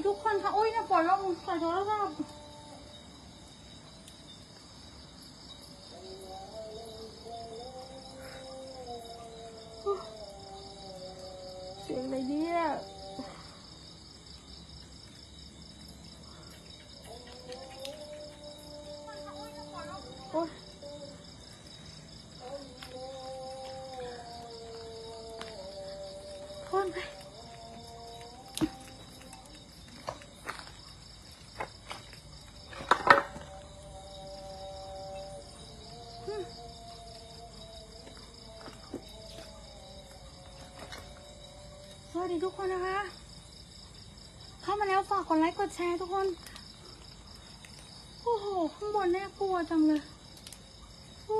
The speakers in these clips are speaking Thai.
ีทุกคนค่ะ อุ้ยนะปล่อยลงใส่โทรศัพท์เสียงอะไรเนี่ยโอ๊ยโทษไป สวัสดี ทุกคนนะคะ เข้ามาแล้วฝากกดไลค์กดแชร์ทุกคน โอ้โห ข้างบนน่ากลัวจังเลยโอ้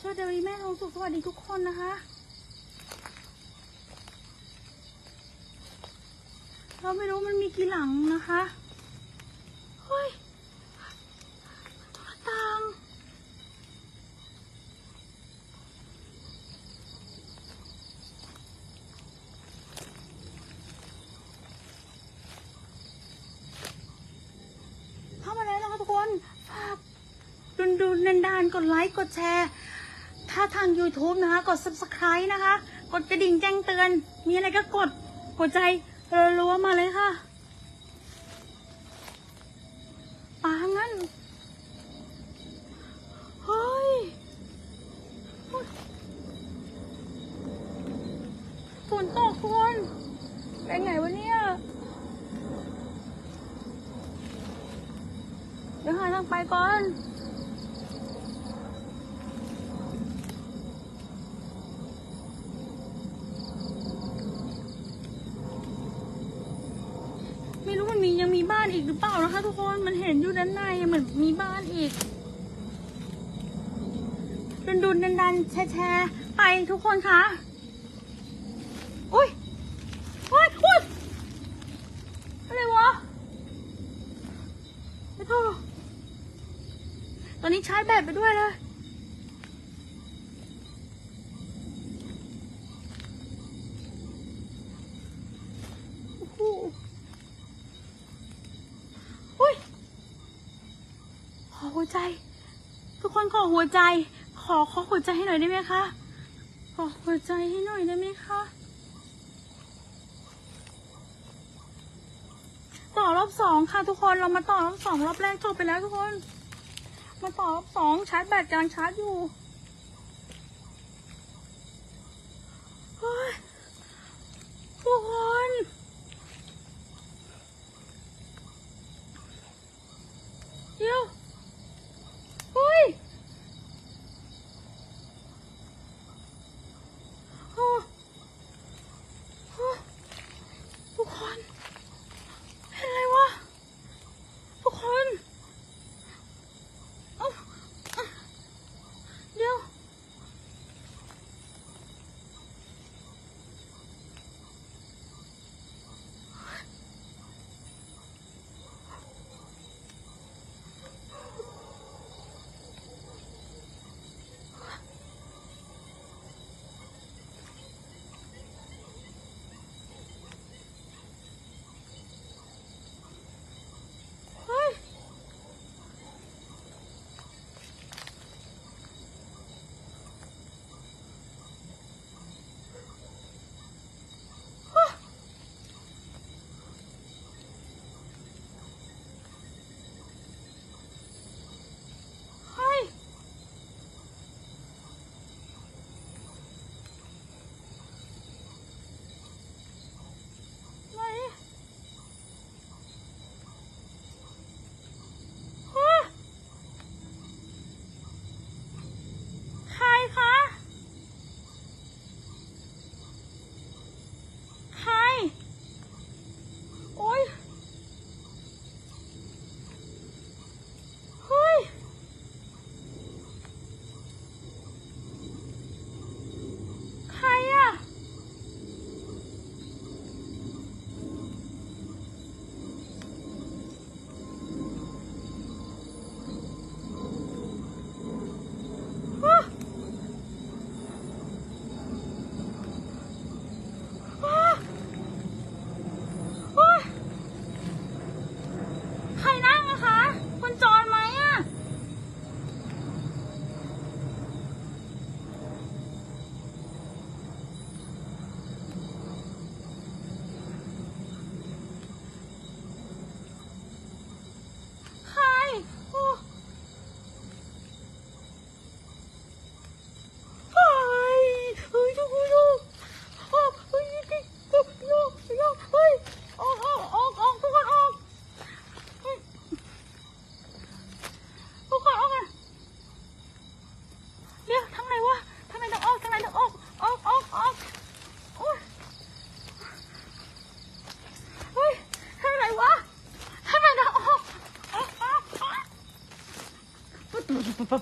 สวัสดีแม่ทองสุขสวัสดีทุกคนนะคะ เราไม่รู้มันมีกี่หลังนะคะ เฮ้ยตัวต่าง เข้ามาแล้วนะคะทุกคนฝาก ดุนดุนดานๆ กดไลค์ กดแชร์ ถ้าทาง YouTube นะคะ กด subscribe นะคะ กดกระดิ่งแจ้งเตือน มีอะไรก็กด กดใจรัวๆมาเลยค่ะปางั้น เฮ้ยฝนตกทุกคนเป็นไงวะเนี่ย เดี๋ยวหาทางไปก่อน ไม่รู้มันมียังมีบ้านอีกหรือเปล่านะคะ ทุกคนมันเห็นอยู่ด้านในเหมือนมีบ้านอีกดุนดุนดันดันแชร์แชร์ไปทุกคนคะอุ้ยอุ้ยอุ้ยอะไรวะไอ้โทษตอนนี้ชาร์จแบตไปด้วยเลย โอ้โหอุ้ย ขอหัวใจ ทุกคนขอหัวใจ ขอขอหัวใจให้หน่อยได้ไหมคะ ขอหัวใจให้หน่อยได้ไหมคะต่อรอบสองค่ะทุกคนเรามาต่อรอบสองรอบแรกจบไปแล้วทุกคน มาต่อรอบสองชาร์จแบตกำลังชาร์จอยู่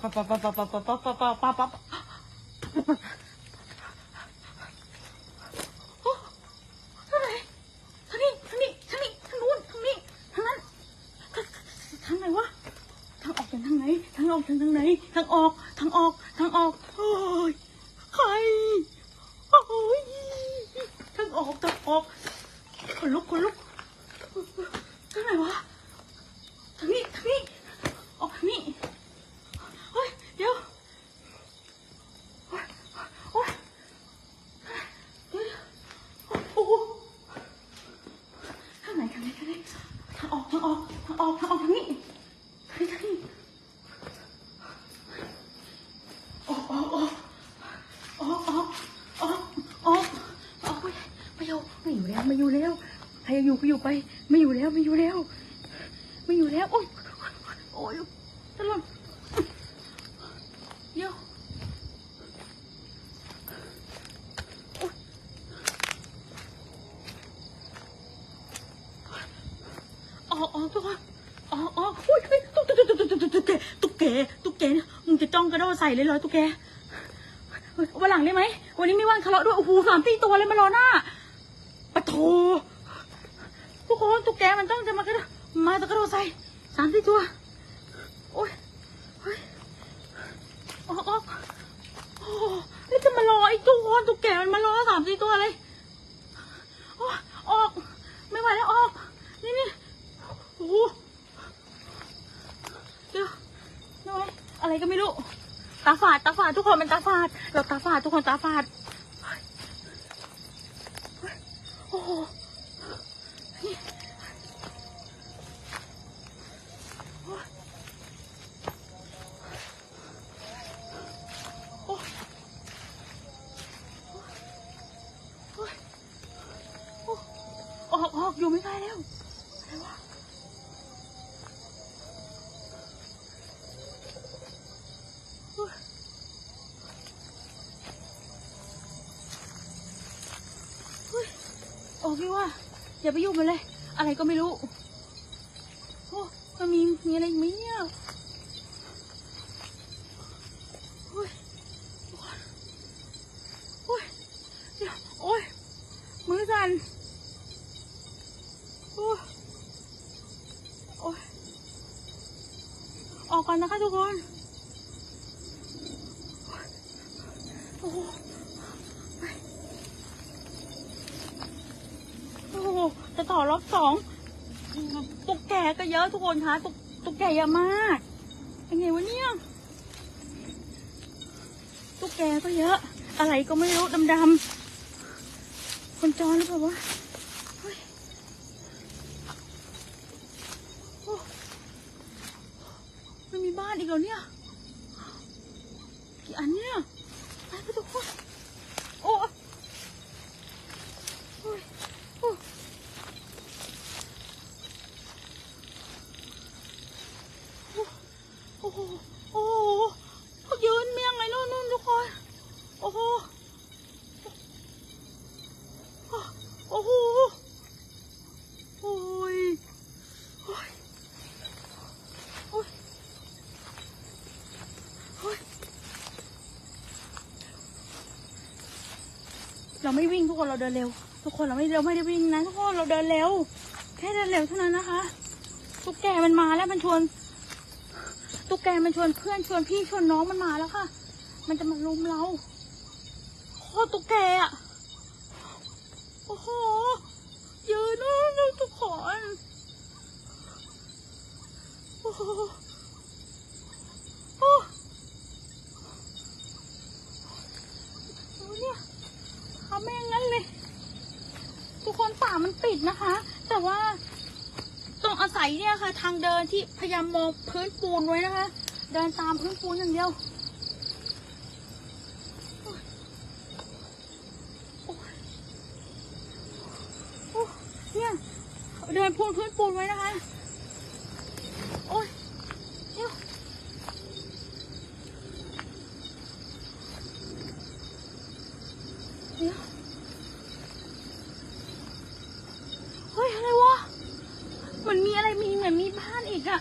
ปะปะปะปะปะปะปะปะปะปะปะโอ้ทางไหนทางนี้ทางนี้ทางนี้ทางนู้นทางนี้ทางนั้นทางไหนวะ ทางออกทางไหน ทางออกทางไหน ทางออก อยู่ก็อยู่ไป ไม่อยู่แล้วไม่อยู่แล้ว ไม่อยู่แล้ว โอ๊ยโอ๊ยตลอดเดี๋ยวอ๊ยออกออกทุกคนออกออกอุ้ยเฮ้ยตุ๊กตุ๊กตุ๊กตุ๊กตุ๊กตุ๊กแกตุ๊กแกตุ๊กแกเนี่ยมึงจะจ้องกระโดดใส่เลยเหรอตุ๊กแกวันหลังได้ไหมวันนี้ไม่ว่างทะเลาะด้วยโอ้โหสามสี่ตัวเลยมารอหน้าปะโถทุกคนตุ๊ก แกมันต้องจะมากระโดดมาจะกระโดดใส่สามสี่ตัว โอ๊ยเฮ้ยออกออกโอ้แล้วจะมารอไอ้ตัวตัวแกมันมารอสามสี่ตัวเลยโอ้ออก ไม่ไหวแล้วออก นี่นี่โอ้โหเดี๋ยวน้อยอะไรก็ไม่รู้ ตาฝาด ตาฝาดทุกคนมันตาฝาด เราตาฝาดทุกคนตาฝาดเฮ้ยเฮ้ยโอ้โหนี่โอ้ยโอ้ยโอ้ยโอ้ยออกออกอยู่ไม่ได้แล้ว อะไรวะ เฮ้ยเฮ้ย ออกดีว่าอย่าไปยุ่งมันเลย อะไรก็ไม่รู้โอ้มันมีมีอะไรอีกไหมเนี่ยเฮ้ยโอ้ยเดี๋ยวโอ้ยมือสั่นโอ้ยโอ้ยออกก่อนนะคะทุกคน โอ้โหโอ้โหจะต่อรอบสองตุ๊กแกก็ เยอะคะตุ๊กตุ๊กแกเยอะมากเป็นไงวะเนี่ยตุ๊กแกก็เยอะ อะไรก็ไม่รู้ดำๆคนจรหรือเปล่าวะเฮ้ยโอ้ไม่มีบ้านอีกแล้วเนี่ยกี่อันเนี่ย ไปไปทุกคนโอ้ยโอ้ยโอ้ยโอ้โหโอ้โหเขายืนเมียงไงนู่นนู่นทุกคน โอ้โห โอ้โห โอ้ย โอ้ย โอ้ย โอ้ย เราไม่วิ่งทุกคนเราเดินเร็ว ทุกคนเราไม่เราไม่ได้วิ่งนะทุกคนเราเดินเร็ว แค่เดินเร็วเท่านั้นนะคะ ตุ๊กแกมันมาแล้วมันชวน ตุ๊กแกมันชวนเพื่อนชวนพี่ชวนน้องมันมาแล้วค่ะ มันจะมาลุมเราโคตรตุ๊กแกอะโอ้โหเยอะนะทุกคนโอ้โหโอ้โหเนี่ย เขาไม่อย่างนั้นเลย ทุกคนป่ามันปิดนะคะ แต่ว่าต้องอาศัยเนี่ยค่ะ ทางเดินที่พยายามมองพื้นปูนไว้นะคะ เดินตามพื้นปูนอย่างเดียวโอ้ยโอ้ยโอ้ยเนี่ยเดินพูนพื้นปูนไว้นะคะ มือนมีบ้านอีกอะ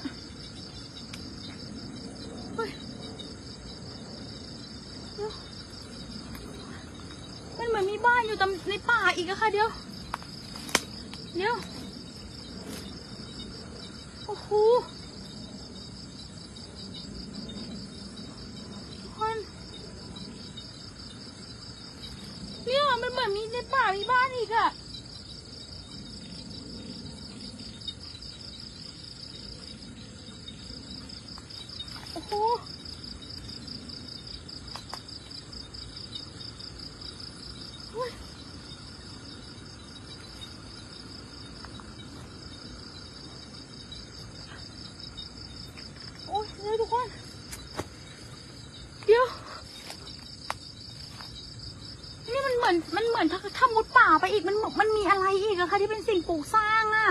กอะคะที่เป็นสิ่งปลูกสร้างอะ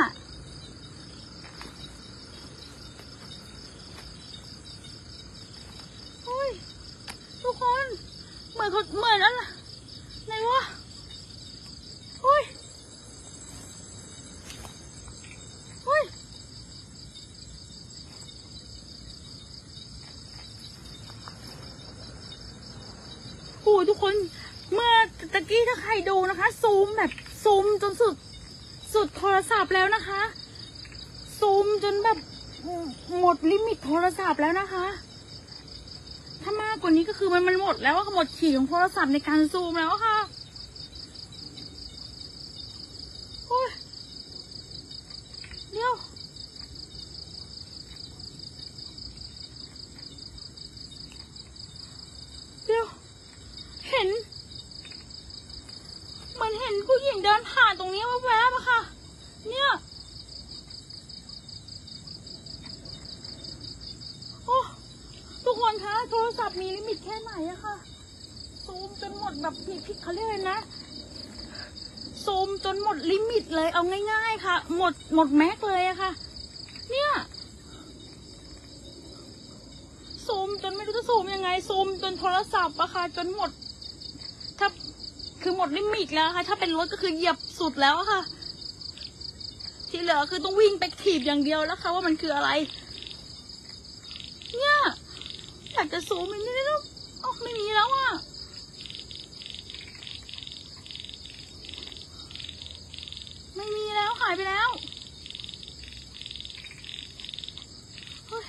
โอ้ยทุกคน เหมือนเขาเหมือนอะไรไหนวะโอ้ยโอ้ยโอ้ยทุกคน เมื่อตะกี้ถ้าใครดูนะคะ ซูมแบบซูมจนสุด ดโทรศัพท์แล้วนะคะ ซูมจนแบบหมดลิมิตโทรศัพท์แล้วนะคะ ถ้ามากกว่านี้ก็คือมันมันหมดแล้วอะค่ะหมดขีดของโทรศัพท์ในการซูมแล้วะค่ะโอ้ยเดี๋ยวเดี๋ยวเห็นเหมันเห็นผู้หญิงเดินผ่านตรงนี้แวบๆอะค่ะ เนี่ยโอ้ทุกคนคะโทรศัพท์มีลิมิตแค่ไหนอะคะซูมจนหมดแบบผิดผิดเขาเรียกอะไรนะซูมจนหมดลิมิตเลยเอาง่าย ๆ ค่ะ หมดหมดแม็กเลยอะค่ะ เนี่ยซูมจนไม่รู้จะซูมยังไงซูมจนโทรศัพท์อะค่ะ จนหมด ถ้าคือหมดลิมิตแล้วค่ะ ถ้าเป็นรถก็คือเหยียบสุดแล้วอะค่ะ ที่เหลือคือต้องวิ่งไปถีบอย่างเดียวแล้วค่ะว่ามันคืออะไร เนี่ยอยากจะซูมอีกนิดนึงออกไม่มีแล้วอะไม่มีแล้วหายไปแล้วเฮ้ย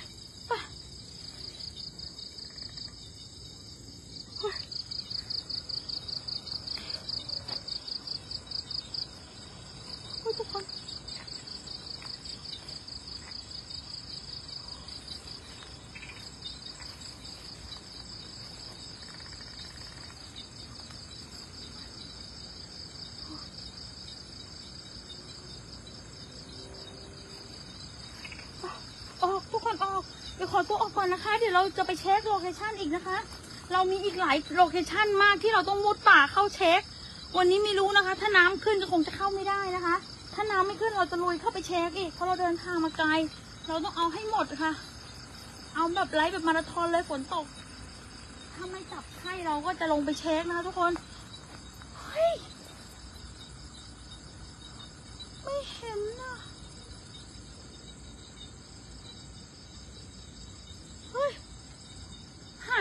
ไปเฮ้ยเฮ้ยทุกคน ออกทุกคนออก เดี๋ยวข อนนะคะ เดี๋ยวเราจะไปเช็คโลเคชันอีกนะคะ เรามีอีกหลายโลเคชันมากที่เราต้องมุดป่าเข้าเช็ค วันนี้ไม่รู้นะคะ ถ้าน้ำขึ้นก็คงจะเข้าไม่ได้นะคะ ถ้าน้ำไม่ขึ้นเราจะลุยเข้าไปเช็คอีกเพราะเราเดินทางมาไกล เราต้องเอาให้หมดค่ะ เอาแบบไลฟ์แบบมาราธอนเลยฝนตก ถ้าไม่จับไข้เราก็จะลงไปเช็คนะคะทุกคนเฮ้ยไม่เห็นน่ะ เฮ้ย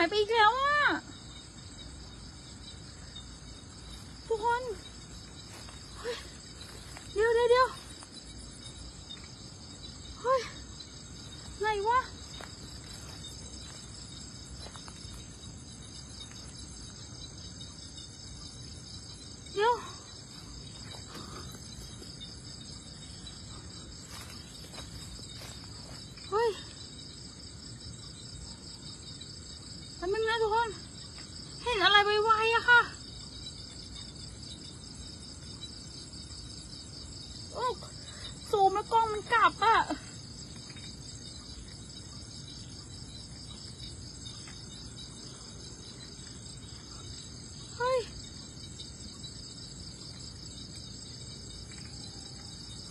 หายไปอีกแล้วอะ ทุกคน เฮ้ย เดี๋ยวเดี๋ยวเดี๋ยวเฮ้ย ไหนวะ เดี๋ยว เฮ้ย แป๊บนึงนะ ทุกคน เห็นอะไรไวๆอะค่ะ โอ้ซูมแล้วกล้องมันกลับอะเฮ้ย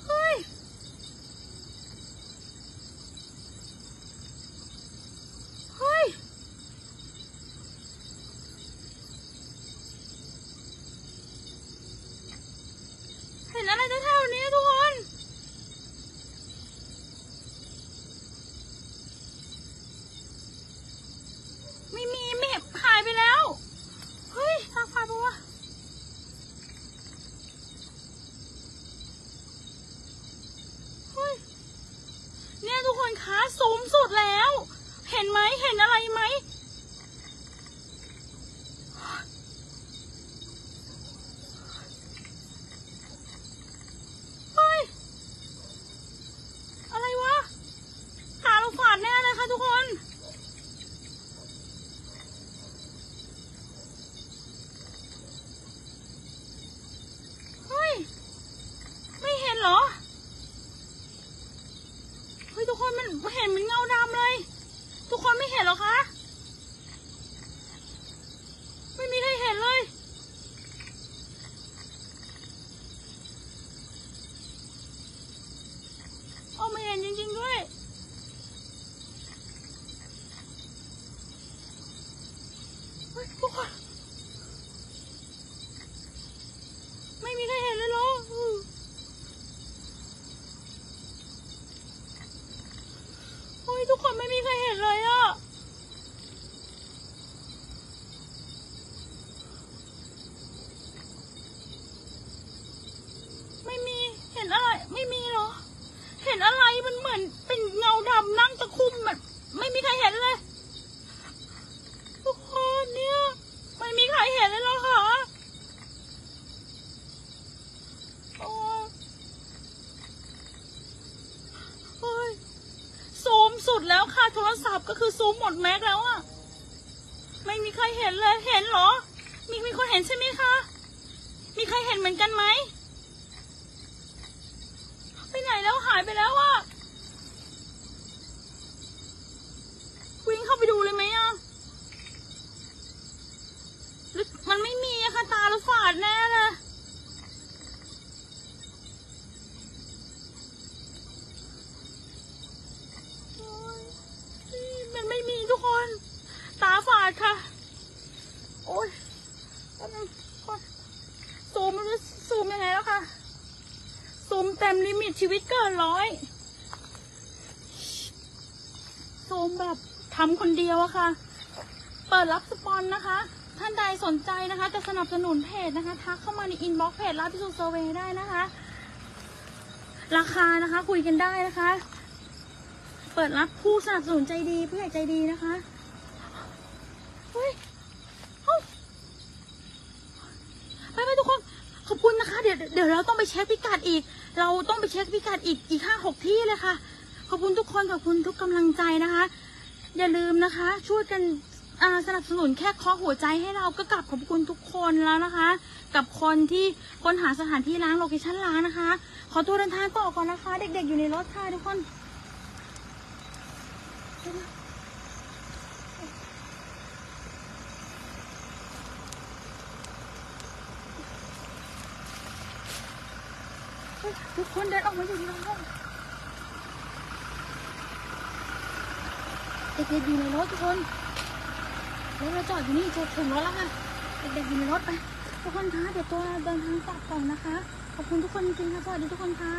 เฮ้ย เฮ้ย เห็นอะไรแถวๆนี้ทุกคน มีใครเห็นเลยเหรอโอ้ย ทุกคนไม่มีใครเห็นเลยอะไม่มีเห็นอะไร ไม่มีเหรอ เห็นอะไรมันเหมือนเป็นเงาดำนั่งตะคุ่มแบบไม่มีใครเห็นเลย ทุกคนเนี่ยไม่มีใครเห็นเลยเหรอคะโอ้เฮ้ยซูมสุดแล้วค่ะโทรศัพท์ก็คือซูมหม ดแม็กแล้วอะไม่มีใครเห็นเลย เห็นเหรอ มีมีคนเห็นใช่ไหมคะ มีใครเห็นเหมือนกันไหม ไปไหนแล้วหายไปแล้วอะวิ่งเข้าไปดูเลยไหมอะหรือมันไม่มีอะค่ะตาเราฝาดแน่เลย ชีวิตเกินร้อยซูมแบบทำคนเดียวอะค่ะ เปิดรับสปอนนะคะ ท่านใดสนใจนะคะ จะสนับสนุนเพจนะคะ ทักเข้ามาในอินบ็อกซ์เพจรับพิสูจน์เซเวได้นะคะ ราคานะคะคุยกันได้นะคะ เปิดรับผู้สนับสนุนใจดีผู้ใหญ่ใจดีนะคะเฮ้ยเอ้าไปไปทุกคน ขอบคุณนะคะ เดี๋ยวเดี๋ยวเราต้องไปเช็คพิกัดอีก เราต้องไปเช็คพิกัดอีกอีกห้าหกที่เลยค่ะ ขอบคุณทุกคนขอบคุณทุกกำลังใจนะคะ อย่าลืมนะคะ ช่วยกันสนับสนุนแค่เคาะหัวใจให้เราก็กลับขอบคุณทุกคนแล้วนะคะ กับคนที่ค้นหาสถานที่ล้างโลเคชั่นล้างนะคะ ขอตัวเดินทางต่อก่อนนะคะ เด็กๆอยู่ในรถค่ะทุกคน เฮ้ยทุกค นเดินออกมาอยู่ในรถเด็กๆอยู่ในรถทุกคนรถเราจอดอยู่นี่จะถึงรถแล้วค่ะเด็กๆอยู่ในรถไปทุกคนคะเดี๋ยวตัวเราเดินทางกลับก่อนนะคะ ขอบคุณทุกคนจริงๆค่ะสวัสดีทุกคนค่ะ